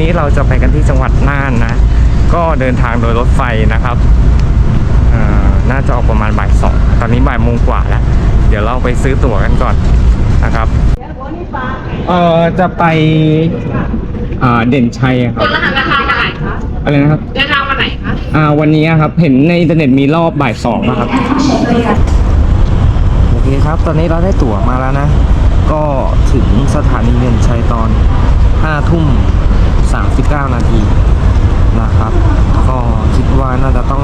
นี้เราจะไปกันที่จังหวัดน่านนะ ก็เดินทางโดยรถไฟนะครับเอ่อน่าจะออกประมาณบ่ายสองตอนนี้บ่ายโมงกว่าแล้ว เดี๋ยวเราไปซื้อตั๋วกันก่อนนะครับเอ่อจะไปอ่าเด่นชัยอะครับรหัสราคาวันไหนคะอะไรนะครับเดินทางวันไหนคะอ่าวันนี้อะครับเห็นในอินเทอร์เน็ตมีรอบบ่ายสองนะครับโอเคครับ ตอนนี้เราได้ตั๋วมาแล้วนะ ก็ถึงสถานีเด่นชัยตอน5ทุ่ม 39 นาทีนะครับ ก็คิดว่าน่าจะต้อง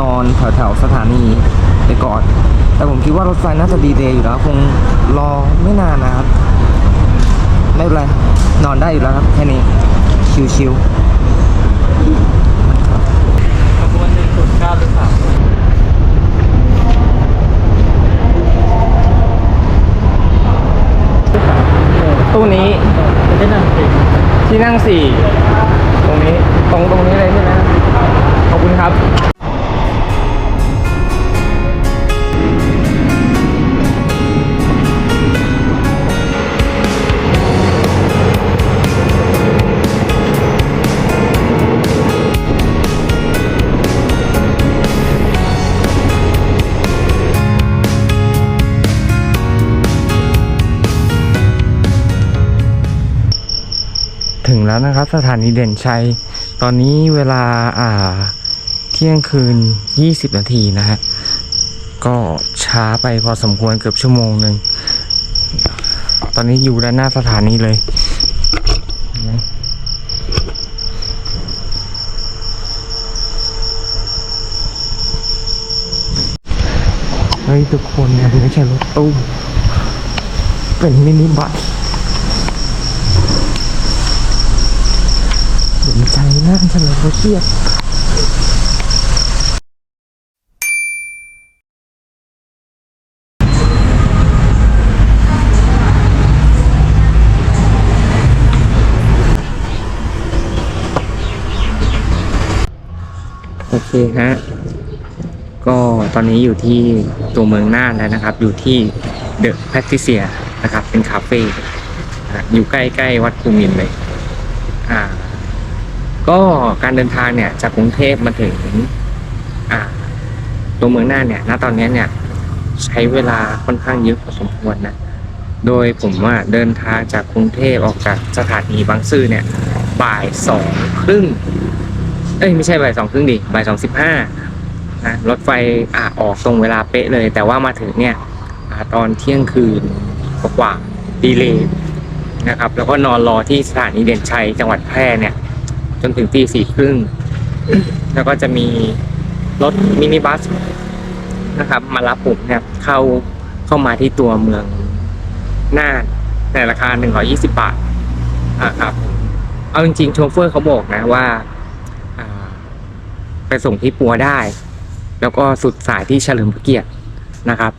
นอนแถวๆสถานีไปก่อน แต่ผมคิดว่ารถไฟน่าจะดีเดย์อยู่แล้ว คงรอไม่นานนะครับ ไม่เป็นไร นอนได้อยู่แล้วครับ แค่นี้ ชิวๆขบวนหนึ่งจุดเก้าหรือเปล่าตู้นี้ที่นั่งสี่ ที่นั่งสี่ตรงนี้ตรงตรงนี้เลยใช่ไหมขอบคุณครับ แล้วนะครับ สถานีเด่นชัย ตอนนี้เวลาอ่าเที่ยงคืน 20 นาทีนะฮะ ก็ช้าไปพอสมควรเกือบชั่วโมงหนึ่ง ตอนนี้อยู่ด้านหน้าสถานีเลย เฮ้ย ทุกคนเนี่ยไม่ใช่รถตู้ เป็นมินิบัสน ใจนั่งเฉลิมพระเกียรติโอเคฮะ ก็ตอนนี้อยู่ที่ตัวเมืองน่านแล้วนะครับ อยู่ที่เดอะแพทริเซียนะครับ เป็นคาเฟ่อยู่ใกล้ๆวัดภูมินเลย อ่า ก็การเดินทางเนี่ยจากกรุงเทพมาถึงอ่าตัวเมืองหน่าเนี่ย ณ ตอนนี้เนี่ยใช้เวลาค่อนข้างเยอะพอสมควรนะ โดยผมว่าเดินทางจากกรุงเทพออกจากสถานีบางซื่อเนี่ยบ่ายสองครึ่ง เอ้ยไม่ใช่บ่ายสองครึ่งดิบ่ายสองสิบห้านะรถไฟอ่าออกตรงเวลาเป๊ะเลย แต่ว่ามาถึงเนี่ยอตอนเที่ยงคืนกว่าดีเลยนะครับ แล้วก็นอนรอที่สถานีเด่นชัยจังหวัดแพร่เนี่ย จนถึงตีสี่ครึ่ง แล้วก็จะมีรถมินิบัสนะครับ มารับผมเนี่ยเข้าเข้ามาที่ตัวเมืองน่านในราคา 120 บาทอ่าครับเอาจริงๆโชเฟอร์เขาบอกนะว่าไปส่งที่ปัวได้ แล้วก็สุดสายที่เฉลิมพระเกียรตินะครับ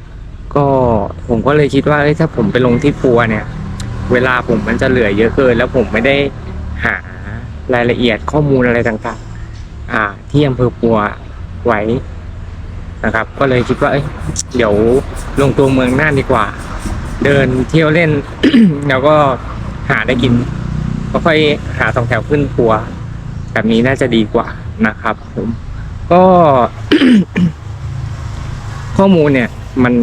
ก็ผมก็เลยคิดว่าถ้าผมไปลงที่ปัวเนี่ย เวลาผมมันจะเหลือเยอะเกิน แล้วผมไม่ได้หา รายละเอียดข้อมูลอะไรต่างๆ ที่อำเภอปัวไว้นะครับ ก็เลยคิดว่าเอ้ยเดี๋ยวลงตัวเมืองน่านดีกว่า เดินเที่ยวเล่น แล้วก็หาได้กิน ก็ค่อยหาสองแถวขึ้นปัว แบบนี้น่าจะดีกว่านะครับผมก็ข้อมูลเนี่ยมัน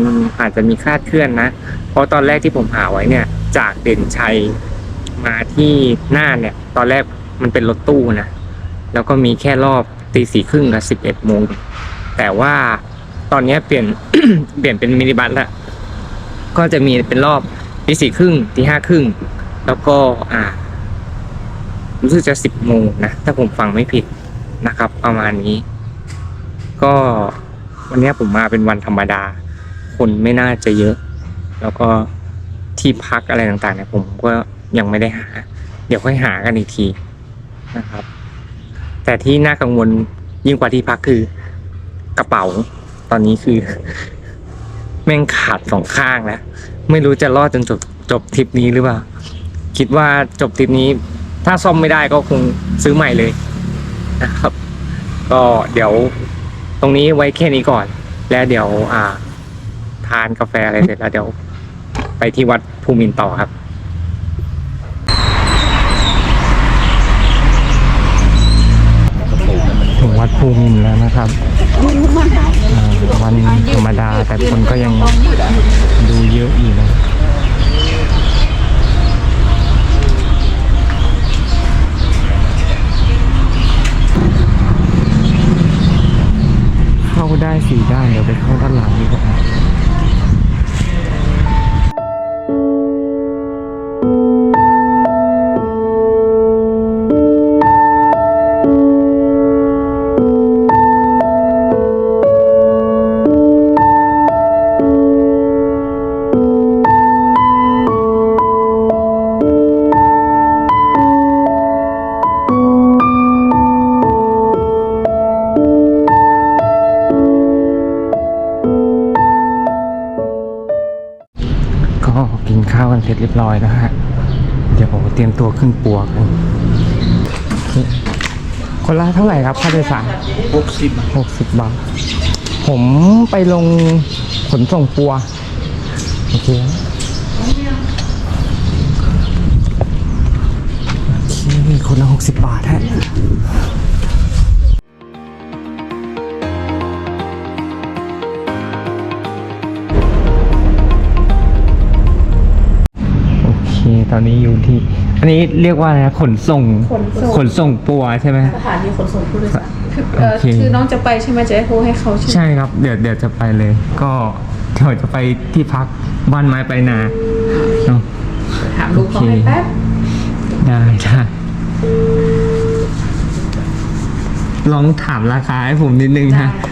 อาจจะมีคลาดเคลื่อนนะ เพราะตอนแรกที่ผมหาไว้เนี่ย จากเด่นชัยมาที่หน่าเนี่ย ตอนแรก มันเป็นรถตู้นะ แล้วก็มีแค่รอบตีสี่ครึ่งกับสิบเอ็ดโมง แต่ว่าตอนนี้เปลี่ยน เปลี่ยนเป็นมินิบัสล้วก็จะมีเป็นรอบตีสี่ครึ่งตีห้าครึ่ง แล้วก็อ่า รู้สึกจะสิบโมงนะ ถ้าผมฟังไม่ผิดนะครับ ประมาณนี้ ก็วันนี้ผมมาเป็นวันธรรมดา คนไม่น่าจะเยอะ แล้วก็ที่พักอะไรต่างๆเนี่ยผมก็ยังไม่ได้หา เดี๋ยวค่อยหากันอีกที นะครับ แต่ที่น่ากังวลยิ่งกว่าที่พักคือกระเป๋า ตอนนี้คือ แม่งขาดสองข้างแล้ว ไม่รู้จะรอดจนจบจบทริปนี้หรือเปล่า คิดว่าจบทริปนี้ ถ้าซ่อมไม่ได้ก็คงซื้อใหม่เลยนะครับ ก็เดี๋ยวตรงนี้ไว้แค่นี้ก่อน แล้วเดี๋ยวอ่า ทานกาแฟอะไรเสร็จแล้วเดี๋ยว ไปที่วัดภูมินต์ต่อครับ ภูมินแล้วนะครับ วันธรรมดาแต่คนก็ยังดูเยอะอยู่นะเข้าได้สี่ด้านเดี๋ยวไปเข้าด้านหลังดีกว่า เสร็จเรียบร้อยนะฮะ เดี๋ยวเตรียมตัวขึ้นปัวกันนี่คนละเท่าไหร่ครับค่าโดยสารหกสิบหกสิบบาท ผมไปลงขนส่งปัว โอเคโอเคคนละหกสิบบาทฮะ ตอนนี้อยู่ที่ อันนี้เรียกว่าอะไรนะขนส่งขนส่ง ขนส่งปัวใช่ไหม สถานีขนส่งผู้โดยสารคือเอ่อโอเค คือน้องจะไปใช่ไหมจะให้โทรให้เขาใช่ไหมใช่ครับ เดี๋ยวเดี๋ยวจะไปเลย ก็เดี๋ยวจะไปที่พักบ้านไม้ไปนาเนาะ ถามลูกเขาให้แป๊บ ได้ได้ลองถามราคาให้ผมนิดนึงได้นะค่ะว่า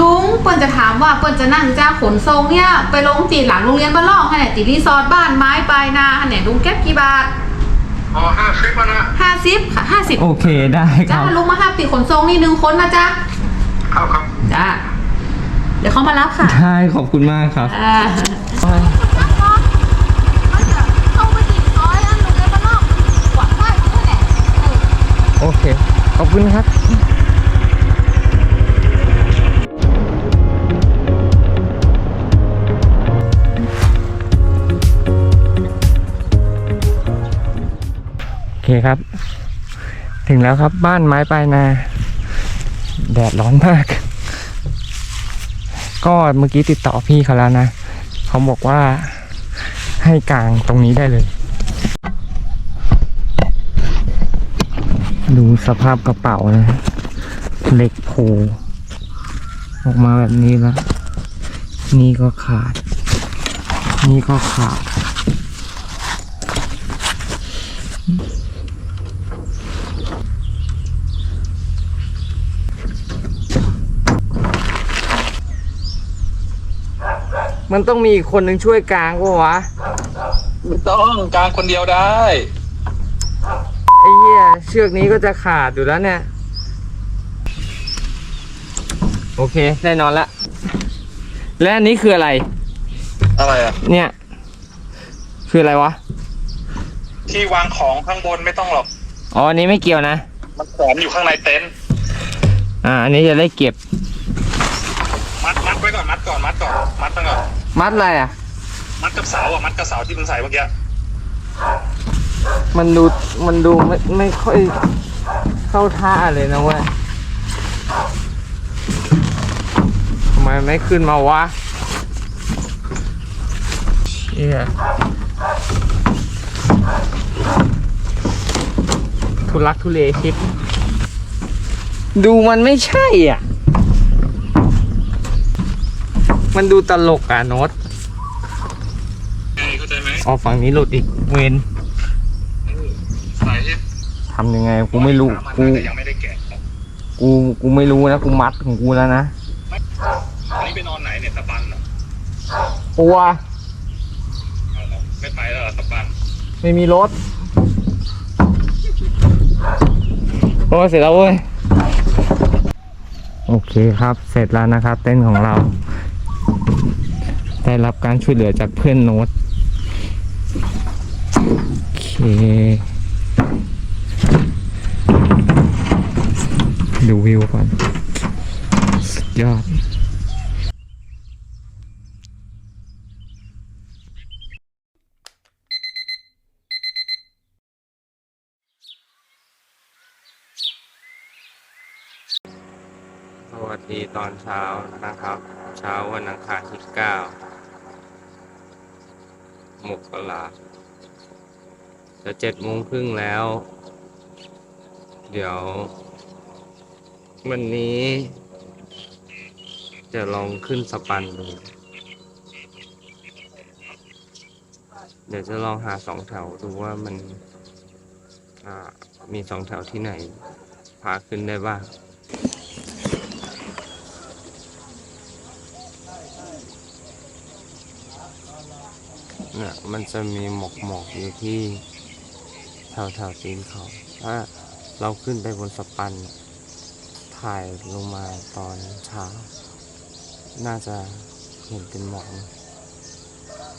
ลุงเปิ้นจะถามว่าเปิ้นจะนั่งจ้าขนส่งเนี่ย ไปลงตีหลังโรงเรียนบ้านล่องให้ไหนตีรีสอร์ทบ้านไม้ปลายนาให้ไหนลุงเก็บกี่บาทอ๋อห้าสิบนะห้าสิบค่ะห้าสิบโอเคได้คจ้ารับลุงมาห้าปีขนส่งนี่หนึ่งคนนะจ้าครับครับจ้าเดี๋ยวเขามารับค่ะได้ขอบคุณมากครับอ่าโอเค ขอบคุณครับ เคครับ ถึงแล้วครับบ้านไม้ปลายนา แดดร้อนมาก ก็เมื่อกี้ติดต่อพี่เขาแล้วนะ เขาบอกว่าให้กลางตรงนี้ได้เลย ดูสภาพกระเป๋านะฮะเหล็กโผล่ออกมาแบบนี้แล้ว นี่ก็ขาด นี่ก็ขาด มันต้องมีอีกคนหนึ่งช่วยกลางก็วะไม่ต้องกลางคนเดียวได้ไอ้เหี้ยเชือกนี้ก็จะขาดอยู่แล้วเนี่ย โอเคแน่นอนละ และอันนี้คืออะไร อะไรอะ เนี่ย คืออะไรวะ ที่วางของข้างบนไม่ต้องหรอก อ๋ออันนี้ไม่เกี่ยวนะ มันแขวนอยู่ข้างในเต็นท์อ่า อันนี้จะได้เก็บ มัดมัดไว้ก่อนมัดก่อนมัดก่อนมัดตั้งก่อน มัดอะไรอะ มัดกับเสาอะ มัดกับเสาที่มึงใส่เมื่อกี้ มันดู มันดูไม่ไม่ค่อยเข้าท่าเลยนะเว้ยทำไมไม่ขึ้นมาวะเชี่ยทุลักทุเลชิบดูมันไม่ใช่อะ มันดูตลกอะโน้ตเข้าใจไหมอ๋อฝั่งนี้หลุดอีกเวนใส่ที่ทำยังไงกูไม่รู้มันกูแต่ยังไม่ได้แกะกูกูไม่รู้นะกูมัดของกูแล้วนะอันนี้ไปนอนไหนเนี่ยตะปันเหรอปัวเอาเหรอไม่ไปแล้วเหรอตะปันไม่มีรถโอ้เสร็จแล้วเว้ยโอเคครับ เสร็จแล้วนะครับ เต้นท์ของเรา ได้รับการช่วยเหลือจากเพื่อนโน้ตโอเค ดูวิวก่อน สุดยอดตอนเช้านะครับ เช้าวันอังคารที่ 9 มกราจะเจ็ดโมงครึ่งแล้ว เดี๋ยว วันนี้ จะลองขึ้นสปันดูเดี๋ยวจะลองหาสองแถวดูว่ามันมีสองแถวที่ไหน พาขึ้นได้บ้าง เนี่ยมันจะมีหมอกหมอกๆอยู่ที่แถวแถวตีนเขาถ้าเราขึ้นไปบนสปัน ถ่ายลงมาตอนเช้า น่าจะเห็นเป็นหมอกนะ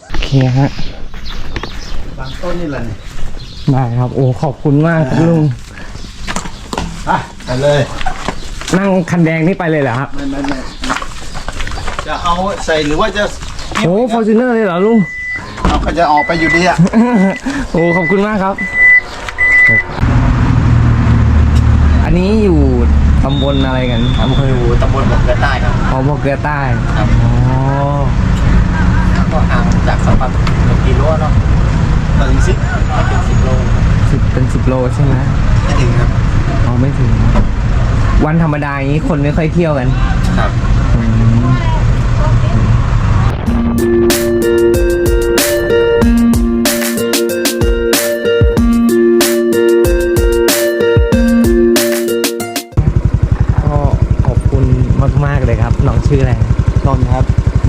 โอเคฮะบางต้นนี่แหละเนี่ยได้ครับ โอ้ขอบคุณมากครับลุงอะไปเลย นั่งคันแดงนี่ไปเลยเหรอครับไม่ไม่ไม่จะเอาใส่หรือว่าจะ โอ้ฟอร์จูเนอร์เลยเหรอลุงเอา ก็จะออกไปอยู่ดีอะ โอ้ขอบคุณมากครับ อันนี้อยู่ตำบลอะไรกันอำเภอตำบลบ่อเกลือใต้ครับ อ๋อบอกเกลือใต้ครับ อ๋อก็ห่างจากสัมพันธ์หนึ่งกิโลเนาะต่อถึงสิบถึงสิบโลสิบเป็นสิบโลใช่ไหมไม่ถึงครับ อ๋อไม่ถึง วันธรรมดาอย่างนี้คนไม่ค่อยเที่ยวกัน ครับ อืมก็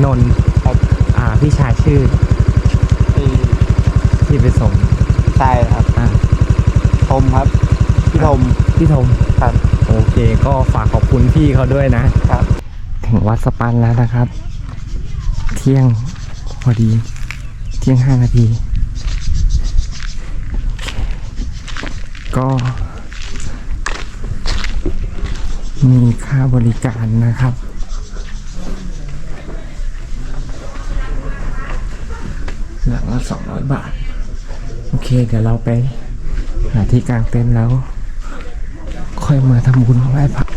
นนท์ครับ อ่าพี่ชายชื่อที่ที่ไปส่งใช่ครับอ่าทมครับพี่ทม พี่ธมครับ โอเค ก็ฝากขอบคุณพี่เขาด้วยนะ ครับ ถึงวัดสปันแล้วนะครับ เที่ยงพอดี เที่ยงห้านาที ก็ มีค่าบริการนะครับ 200 บาท โอเค เดี๋ยวเราไปหาที่กลางเต็นท์แล้ว ค่อยมาทำบุญไหว้พระ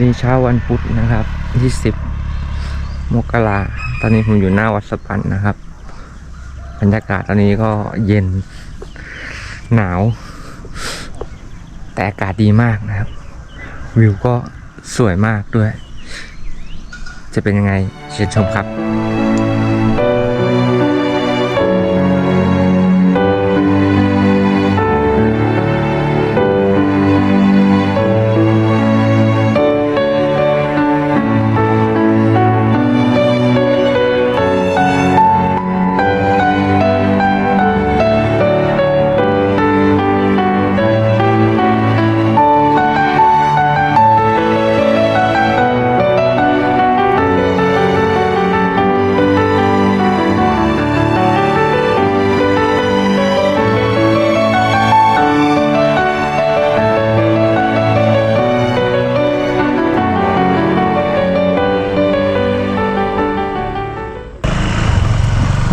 ดีเช้าวันพุธนะครับ20มกราตอนนี้ผมอยู่หน้าวัดสปันนะครับ บรรยากาศตอนนี้ก็เย็นหนาว แต่อากาศดีมากนะครับ วิวก็สวยมากด้วย จะเป็นยังไงเชิญชมครับ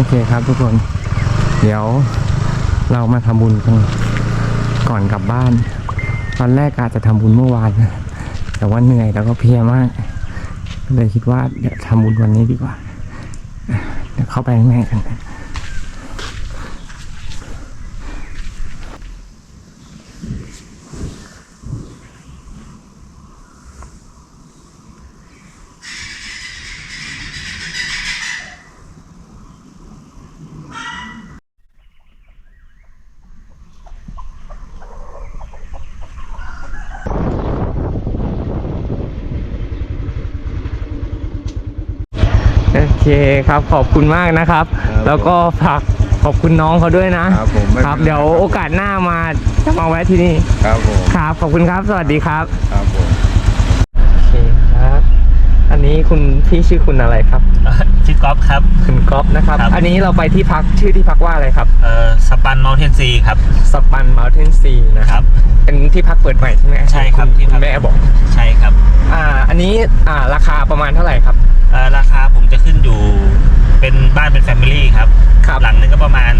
อเคครับทุกคน เดี๋ยวเรามาทำบุญกันก่อนกลับบ้าน ตอนแรกอาจจะทำบุญเมื่อวาน แต่ว่าเหนื่อยแล้วก็เพลียมาก เลยคิดว่าเดี๋ยวทำบุญวันนี้ดีกว่า เดี๋ยวเข้าไปแม่กันนะ คครับขอบคุณมากนะครับแล้วก็ฝากขอบคุณน้องเขาด้วยนะครับผมไม่เป็นไร ครับเดี๋ยวโอกาสหน้ามาจะมาแวะที่นี่ครับผมครับขอบคุณครับ สวัสดีครับ ครับผมโอเคครับอั นนี้คุณพี่ชื่อคุณอะไรครับ ชื่อกอล์ฟครับ คุณก๊อฟนะครับ ครับ อันนี้เราไปที่พักชื่อที่พักว่าอะไรครับ เอ่อสปันมอลเทนซีครับ สปันมา u เทนซีนะคครัรับบเป็นที่พักเปิดใหม่ใช่ไหมใช่ครับณที่พักณแม่บอก ใช่ครับอ่า อันนี้อ่าราคาประมาณเท่าไหร่ครับ เอ่อราคาผมจะขึ้นอยู่เป็นบ้านเป็นแฟมิลี่ครับ ครับ หลังหนึงก็ประมาณ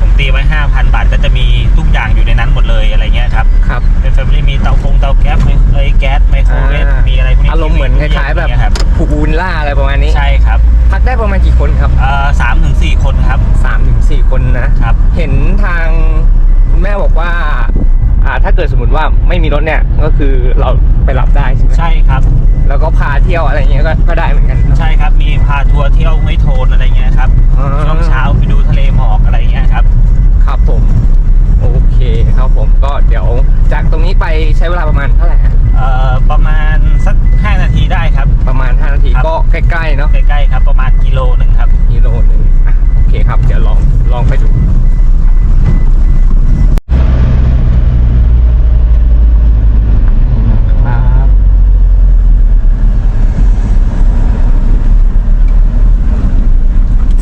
ผมตีไว้ 5,000 บาทก็จะมีทุกอย่างอยู่ในนั้นหมดเลยอะไรเงี้ยครับ ครับ เป็นแฟมิลี่มีเตาคงเตาแก๊สไมเอ้ยแก๊สไมโครเวฟอ่ามี มีอะไรพวกนี้อารมณ์เหมือนคล้ายๆแบบอางเงี้ครับผูอูนล่าอะไรประมาณนี้ ใช่ครับพักได้ประมาณกี่คนครับเอ่อสามถึงสี่คนครับสามถึงสี่คนนะ ครับ เห็นทางคุณแม่บอกว่า อ่า ถ้าเกิดสมมติว่าไม่มีรถเนี่ย ก็คือเราไปรับได้ใช่ไหมใช่ครับ แล้วก็พาเที่ยวอะไรเงี้ยก็ก็ได้เหมือนกันเนอะ ใช่ครับมีพาทัวร์เที่ยวไม่โทนอะไรเงี้ย ใช้เวลาประมาณเท่าไหร่ฮะเอ่อประมาณสัก 5 นาทีได้ครับ ประมาณ 5 นาทีครับ ก็ใกล้ๆเนาะใกล้ๆครับ ประมาณกิโลหนึ่งครับ กิโลหนึงอะโอเคครับ เดี๋ยวลองลองไปดูครับ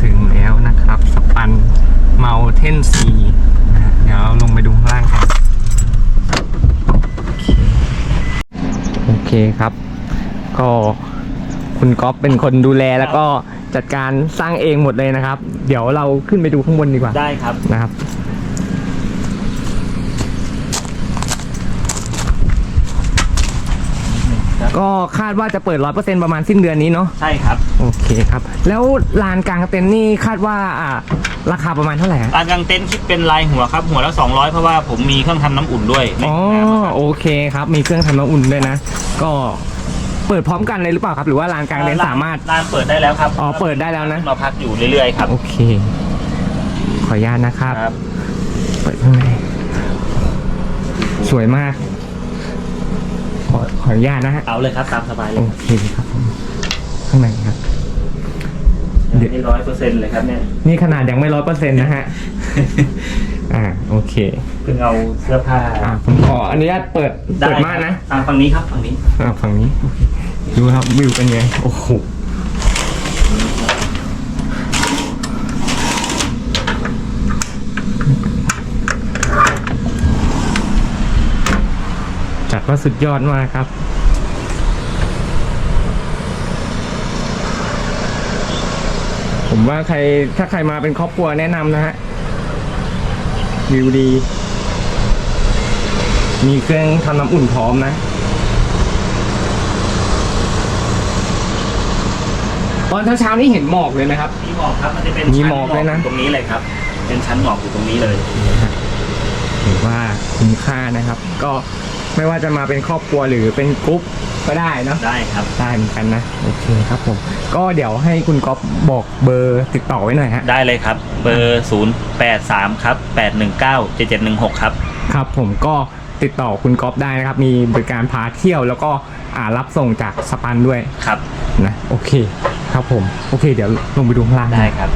ถึงแล้วนะครับสปันเมาเทนซีนะฮะเดี๋ยวเราลงไปดูข้างล่างกัน โอเคครับ ก็คุณ ก๊อฟเป็นคนดูแลแล้วก็จัดการสร้างเองหมดเลยนะครับ เดี๋ยวเราขึ้นไปดูข้างบนดีกว่าได้ครับ นะครับ ก็คาดว่าจะเปิดร้อยเปอร์เซ็นประมาณสิ้นเดือนนี้เนาะใช่ครับโอเคครับ แล้วลานกลางเต็นท์นี่คาดว่าอ่าราคาประมาณเท่าไหร่ฮะการกางเต็นท์คิดเป็นรายหัวครับ หัวละ200 เพราะว่าผมมีเครื่องทำน้ำอุ่นด้วยในอ๋อ ห้องน้ำครับโอเคครับ มีเครื่องทำน้ำอุ่นด้วยนะ ก็ เปิดพร้อมกันเลยหรือเปล่าครับ หรือว่าลานกลางเต็นท์สามารถ ร้านเปิดได้แล้วครับอ๋อเปิดได้แล้วนะ มาพักอยู่เรื่อยๆครับโอเค ขออนุญาตนะครับ ครับ เปิดข้างในสวยมาก ขอขออนุญาตนะฮะเอาเลยครับตามสบายเลโอยเคครับผมข้างในครับเดี๋ยวนี่ร้อยเปอร์เซ็นต์เลยครับเนี่ย นี่ขนาดยังไม่ร้อยเปอร์เซ็นต์นะฮะ อ่าโอเคเพิ่งเอาเสื้อผ้าอ่าผมขออนุญาตเปิดได้เปิดม่านนะอ่าฝั่งนี้ครับฝั่งนี้อ่าฝั่งนี้โอเคดูครับวิวเป็นไงโอ้โหจัดว่าสุดยอดมากครับผมว่าใครถ้าใครมาเป็นครอบครัวแนะนำนะฮะ วิวดี มีเครื่องทำน้ำอุ่นพร้อมนะ ตอนเช้าๆนี่เห็นหมอกเลยนะครับ มีหมอกครับมันจะเป็นมีชั้นหมอกด้วยนะตรงนี้เลยครับ เป็นชั้นหมอกอยู่ตรงนี้เลย ถือว่าคุ้มค่านะครับ ก็ ไม่ว่าจะมาเป็นครอบครัวหรือเป็นกรุ๊ปก็ได้เนอะได้ครับ ได้เหมือนกันนะโอเคครับผมก็เดี๋ยวให้คุณก๊อฟบอกเบอร์ติดต่อไว้หน่อยฮะได้เลยครับ เบอร์ 083ครับ819 7716 ครับ ครับ ผมก็ติดต่อคุณก๊อฟได้นะครับ มีบริการพาเที่ยวแล้วก็อ่ารับส่งจากสปันด้วยครับ นะโอเค ครับผม โอเค เดี๋ยวลงไปดูข้างล่าง ได้ครับ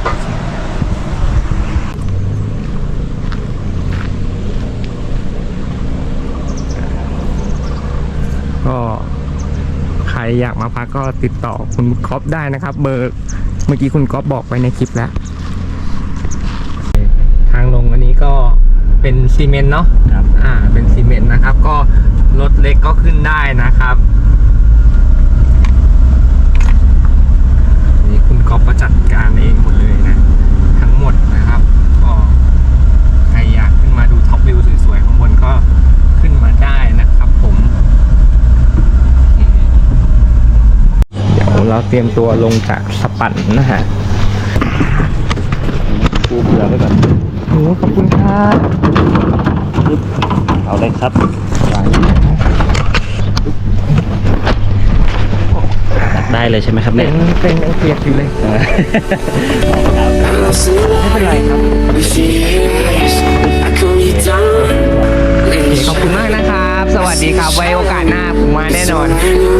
ก็ใคร อยากมาพักก็ติดต่อคุณก๊อฟได้นะครับ เบอร์เมื่อกี้คุณก๊อฟบอกไว้ในคลิปแล้ว ทางลงอันนี้ก็เป็นซีเมนต์เนาะครับอ่า เป็นซีเมนต์นะครับ ก็รถเล็กก็ขึ้นได้นะครับนี่คุณก๊อฟก็จัดการเองหมดเลยนะ ทั้งหมด เราเตรียมตัวลงจากสปันนะฮะปูเผื่อไว้ก่อนโอ้ขอบคุณครับเอาเลยครับได้เลยใช่ไหมครับเป็เนี่ยนเป็นยังเปียกอยู่เลยไม่เป็นไรครับขอบคุณมากนะครับ สวัสดีครับ ไว้โอกาสหน้าผมมาแน่นอน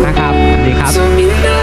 นะครับ สวัสดีครับ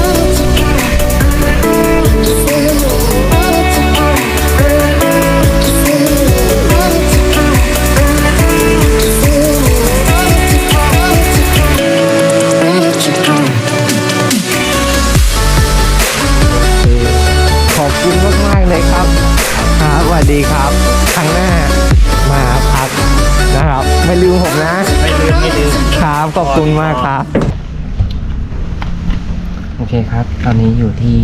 คุณมากครับ โอเคครับ ตอนนี้อยู่ที่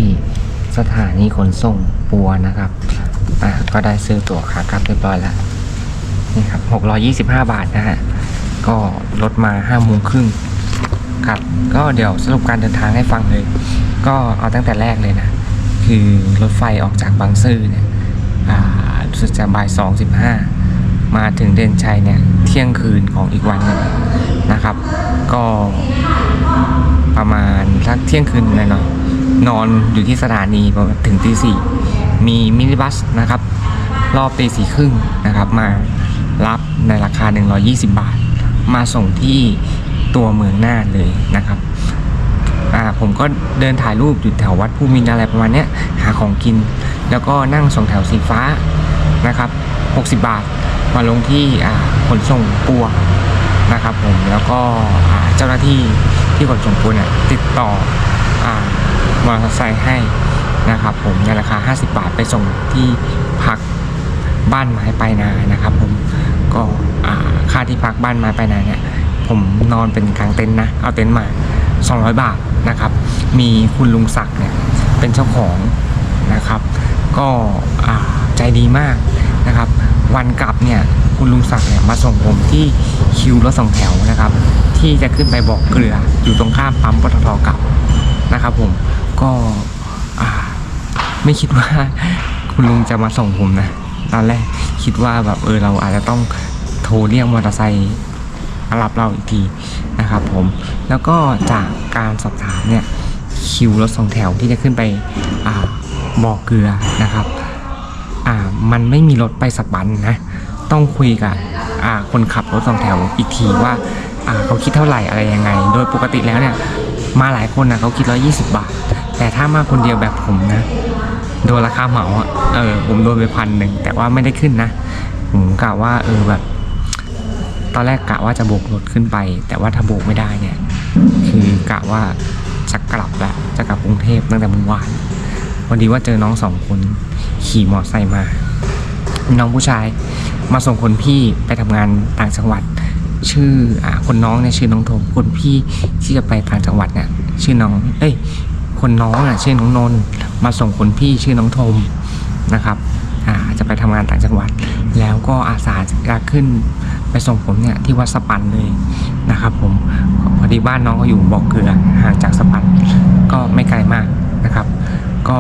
สถานีขนส่งปัวนะครับ อะ ก็ได้ซื้อตั๋วขากลับเรียบร้อยแล้ว นี่ครับ 625 บาทนะฮะ ก็ลดมา5โมงครึ่งครับ ก็เดี๋ยวสรุปการเดินทางให้ฟังเลย ก็เอาตั้งแต่แรกเลยนะ คือรถไฟออกจากบางซื่อเนี่ย อ่ารู้สึกจะบ่ายสองสิบห้า มาถึงเด่นชัยเนี่ยเที่ยงคืนของอีกวันหนึงนะครับ ก็ประมาณสักเที่ยงคืนหน่อยนอนอยู่ที่สถานีประมาณถึงตีสี่มีมินิบัสนะครับ รอบตีสี่ครึ่งนะครับมารับในราคา 120 บาท มาส่งที่ตัวเมืองหน่าเลยนะครับอ่าผมก็เดินถ่ายรูปอยู่แถววัดภูมินอะไรประมาณเนี้ยหาของกิน แล้วก็นั่งสองแถวสีฟ้านะครับ 60 บาท มาลงที่ขนส่งปัวนะครับผมแล้วก็เจ้าหน้าที่ที่ขนส่งปัวเนี่ยติดต่ออมอเตอร์ไซค์ให้นะครับผมในราคา 50 บาทไปส่งที่พักบ้านไม้ปลายนานะครับผมก็ค่าที่พักบ้านไม้ปลายนาเนี่ยผมนอนเป็นกลางเต็นท์นะเอาเต็นท์มา 200 บาทนะครับ มีคุณลุงศักดิ์เนี่ยเป็นเจ้าของนะครับ ก็ใจดีมาก นะครับ วันกลับเนี่ยคุณลุงศักดิ์เนี่ยมาส่งผมที่คิวรถสองแถวนะครับ ที่จะขึ้นไปบอกเกลืออยู่ตรงข้ามปั๊มปตทเก่านะครับ ผมก็ไม่คิดว่าคุณลุงจะมาส่งผมนะตอนแรกคิดว่าแบบเออเราอาจจะต้องโทรเรียกมอเตอร์ไซค์มารับเราอีกทีนะครับ ผมแล้วก็จากการสอบถามเนี่ยคิวรถสองแถวที่จะขึ้นไปอบ่อเกลือนะครับ มันไม่มีรถไปสปันนะ ต้องคุยกับอ่าคนขับรถสองแถวอีกทีว่าอ่าเขาคิดเท่าไหร่อะไรยังไง โดยปกติแล้วเนี่ยมาหลายคนนะเขาคิดร้อยี่สิบบาท แต่ถ้ามาคนเดียวแบบผมนะ โดนราคาเหมาอะเออผมโดนไปพันหนึ่งแต่ว่าไม่ได้ขึ้นนะ ผมกะว่าเออแบบ ตอนแรกกะว่าจะโบกรถขึ้นไป แต่ว่าถ้าโบกไม่ได้เนี่ย คือกะว่าจะกลับแล้วจะกลับกรุงเทพตั้งแต่เมื่อวานวันดีว่าเจอน้องสองคนขี่มอเตอร์ไซค์มา น้องผู้ชายมาส่งคนพี่ไปทำงานต่างจังหวัด ชื่ออ่าคนน้องเนี่ยชื่อน้องโทมคนพี่ที่จะไปต่างจังหวัดเนี่ยชื่อน้องเอ้ยคนน้องอะชื่อน้องนนท์มาส่งคนพี่ชื่อน้องโทมนะครับอ่าจะไปทำงานต่างจังหวัด แล้วก็อาสาจะขึ้นไปส่งผมเนี่ยที่วัดสปันเลยนะครับ ผมพอดีบ้านน้องก็อยู่บอกเกลือห่างจากสปันก็ไม่ไกลมากนะครับ ก็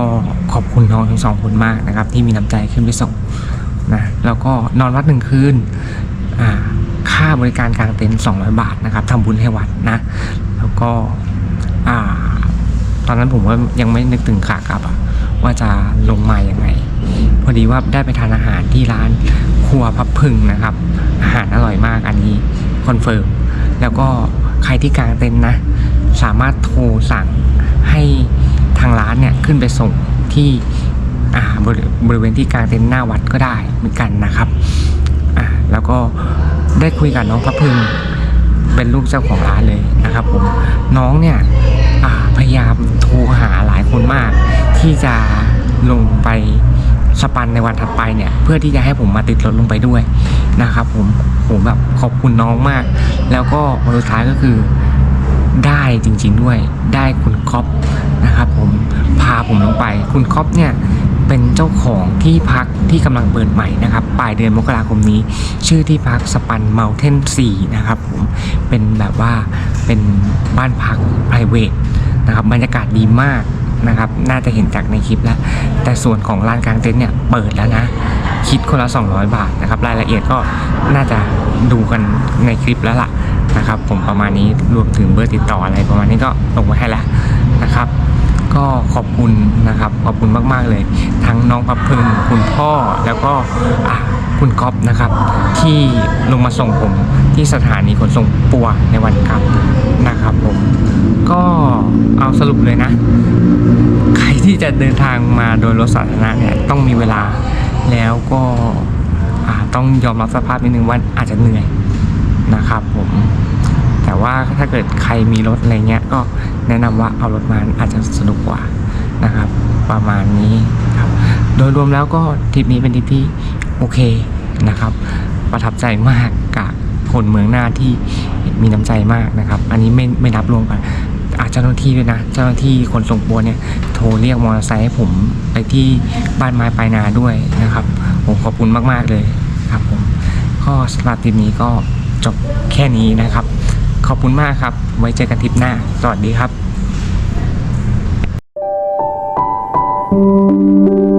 ขอบคุณน้องทั้งสองคนมากนะครับ ที่มีน้ำใจขึ้นไปส่ง นะแล้วก็นอนวัดหนึ่งคืนค่าบริการกลางเต็นท์200 บาทนะครับทำบุญให้วัดนะ แล้วก็อตอนนั้นผมก็ยังไม่นึกถึงขากลับอะว่าจะลงมาอย่างไง พอดีว่าได้ไปทานอาหารที่ร้านครัวพับพึ่งนะครับ อาหารอร่อยมากอันนี้คอนเฟิร์มแล้วก็ใครที่กลางเต็นท์นะ สามารถโทรสั่งให้ทางร้านเนี่ยขึ้นไปส่งที่ บริบริเวณที่กางเต็นท์หน้าวัดก็ได้เหมือนกันนะครับอ่าแล้วก็ได้คุยกับน้องพับพึ่งเป็นลูกเจ้าของร้านเลยนะครับผมน้องเนี่ยอ่าพยายามโทรหาหลายคนมาก ที่จะลงไปสปันในวันถัดไปเนี่ย เพื่อที่จะให้ผมมาติดรถลงไปด้วยนะครับผมผมแบบขอบคุณน้องมาก แล้วก็วันสุดท้ายก็คือได้จริง ๆด้วยได้คุณครอปนะครับนะครับผมพาผมลงไป คุณครอปเนี่ย เป็นเจ้าของที่พักที่กำลังเปิดใหม่นะครับปลายเดือนมกราคมนี้ ชื่อที่พักสปันเมลเทนซีนะครับผมเป็นแบบว่าเป็นบ้านพัก p r i v a t นะครับบรรยากาศดีมากนะครับน่าจะเห็นจากในคลิปแล้ว แต่ส่วนของลานกลางเต็นท์เนี่ยเปิดแล้วนะ คิดคนละ 200 บาทนะครับรายละเอียดก็น่าจะดูกันในคลิปแล้วล่ะนะครับ ผมประมาณนี้รวมถึงเบอร์ติดต่ออะไรประมาณนี้ก็ลงไว้ให้แล้วนะครับ ก็ขอบคุณนะครับ ขอบคุณมาก ๆ เลย ทั้งน้องพับพึงคุณพ่อแล้วก็คุณก๊อฟนะครับ ที่ลงมาส่งผมที่สถานีขนส่งปัวในวันกลับนะครับผมก็เอาสรุปเลยนะ ใครที่จะเดินทางมาโดยรถสาธารณะเนี่ยต้องมีเวลาแล้วก็ต้องยอมรับสภาพนิดนึงว่าอาจจะเหนื่อยนะครับผม แต่ว่าถ้าเกิดใครมีรถอะไรเงี้ยก็แนะนำว่าเอารถมาอาจจะสนุกกว่านะครับ ประมาณนี้ครับโดยรวมแล้วก็ทริปนี้เป็นทริปที่โอเคนะครับ ประทับใจมากกับคนเมืองหน้าที่มีน้ำใจมากนะครับ อันนี้ไม่ไม่นับรวมกันอาจเจ้าหน้าที่ด้วยนะ เจ้าหน้าที่ขนส่งบัวเนี่ยโทรเรียกมอเตอร์ไซค์ให้ผมไปที่บ้านไม้ปลายนาด้วยนะครับ ผมขอบคุณมาก ๆ เลยครับผมก็สำหรับทริปนี้ก็จบแค่นี้นะครับ ขอบคุณมากครับ ไว้เจอกันทริปหน้า สวัสดีครับ